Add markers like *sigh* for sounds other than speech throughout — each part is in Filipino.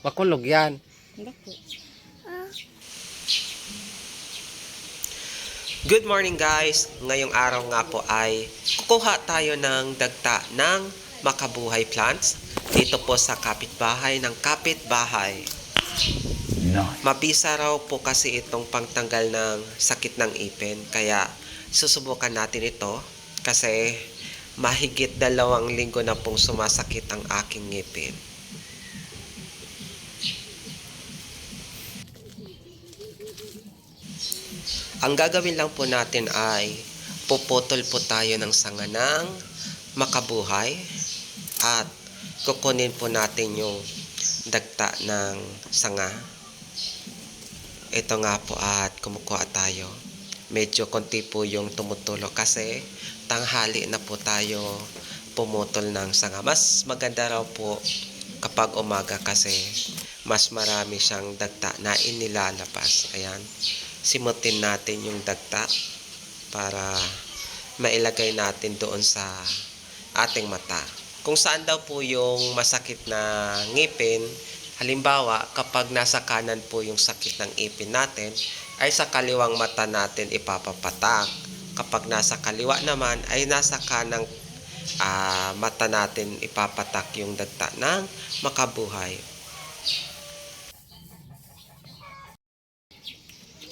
Makulog yan. Good morning guys! Ngayong araw nga po ay kukuha tayo ng dagta ng makabuhay plants dito po sa kapitbahay ng kapitbahay. Mabisa raw po kasi itong pangtanggal ng sakit ng ipin kaya susubukan natin ito kasi mahigit dalawang linggo na pong sumasakit ang aking ngipin. Ang gagawin lang po natin ay puputol po tayo ng sanga ng makabuhay at kukunin po natin yung dagta ng sanga. Ito nga po at kumukuha tayo. Medyo konti po yung tumutulo kasi tanghali na po tayo pumutol ng sanga. Mas maganda raw po kapag umaga kasi mas marami siyang dagta na inilalabas. Ayan simutin natin yung dagta para mailagay natin doon sa ating mata. Kung saan daw po yung masakit na ngipin, halimbawa kapag nasa kanan po yung sakit ng ipin natin, ay sa kaliwang mata natin ipapapatak. Kapag nasa kaliwa naman, ay nasa kanang ah, mata natin ipapatak yung dagta ng makabuhay.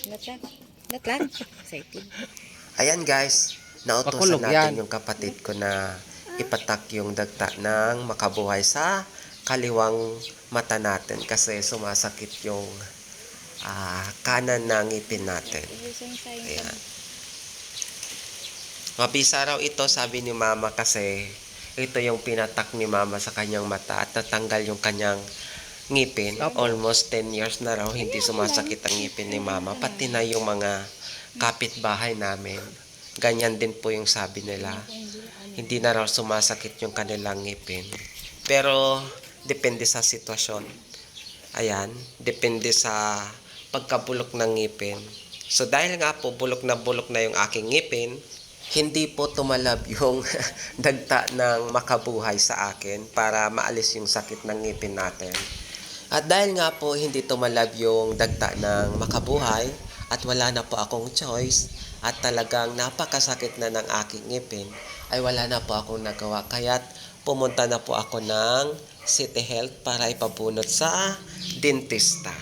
Lat lang. Excited. Ayan guys, nautosan natin yan. yung kapatid ko na ipatak yung dagta ng makabuhay sa kaliwang mata natin kasi sumasakit yung ah, kanan ng ngipin natin. Tayo. Ayan. Mabisa raw ito, sabi ni mama kasi ito yung pinatak ni mama sa kanyang mata at natanggal yung kanyang ngipin. Almost 10 years na raw hindi sumasakit ang ngipin ni mama. Pati na yung mga kapitbahay namin. Ganyan din po yung sabi nila. Hindi na raw sumasakit yung kanilang ngipin. Pero depende sa sitwasyon. Ayan, depende sa pagkabulok ng ngipin. So dahil nga po bulok na bulok na yung aking ngipin, hindi po tumalab yung *laughs* dagta ng makabuhay sa akin para maalis yung sakit ng ngipin natin. At dahil nga po hindi tumalab yung dagta ng makabuhay at wala na po akong choice at talagang napakasakit na ng aking ngipin, ay wala na po akong nagawa. Kaya't pumunta na po ako ng City Health para ipabunot sa dentista.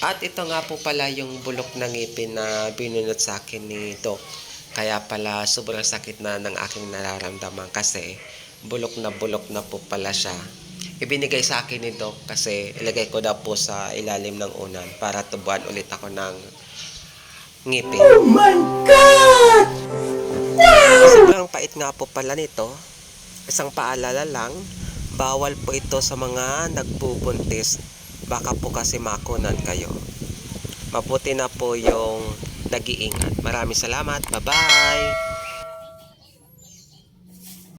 At ito nga po pala yung bulok ng ngipin na binunot sa akin ni Doc. Kaya pala sobrang sakit na ng aking nararamdaman kasi bulok na bulok na po pala siya. Ibinigay sa akin ni Doc kasi ilagay ko daw po sa ilalim ng unan para tubuan ulit ako ng ngipin. Oh my God! Sobrang pait nga po pala nito. Isang paalala lang, bawal po ito sa mga nagbubuntis. Baka po kasi makunan kayo. Mabuti na po yung nag-iingat. Maraming salamat. Bye-bye!